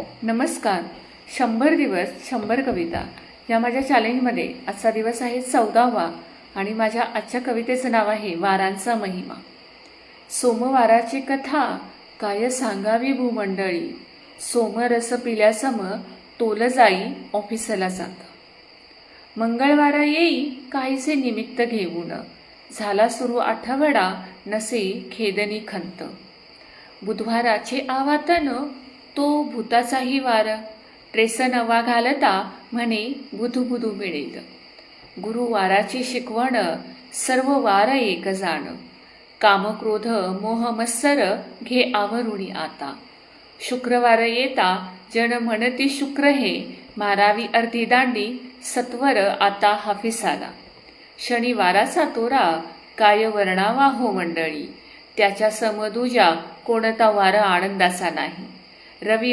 नमस्कार. शंभर दिवस शंभर कविता. या माझ्या चॅलेंजमध्ये आजचा दिवस आहे चौदावा आणि माझ्या आजच्या कवितेचं नाव आहे वारांचा महिमा. सोमवाराची कथा काय सांगावी भूमंडळी? सोमरस पिल्यासम तोल जाई ऑफिसला जात. मंगळवार येई काहीसे निमित्त घेऊन. झाला सुरू आठवडा नसे खेदनी खंत. बुधवाराचे आवातन तो भूताचाही वार ट्रेस नवा घालता म्हणे बुधू बुधू मिळेल. गुरुवाराची शिकवण सर्व वार एक जाण. कामक्रोध मोह मत्सर घे आवरुणी आता. शुक्रवार येता जण म्हणती शुक्र हे मारावी अर्धी दांडी सत्वर आता हाफिसाला. शनिवाराचा तोरा काय वर्णावा हो मंडळी त्याच्या समदुजा कोणता वार आनंदाचा नाही. ರವಿ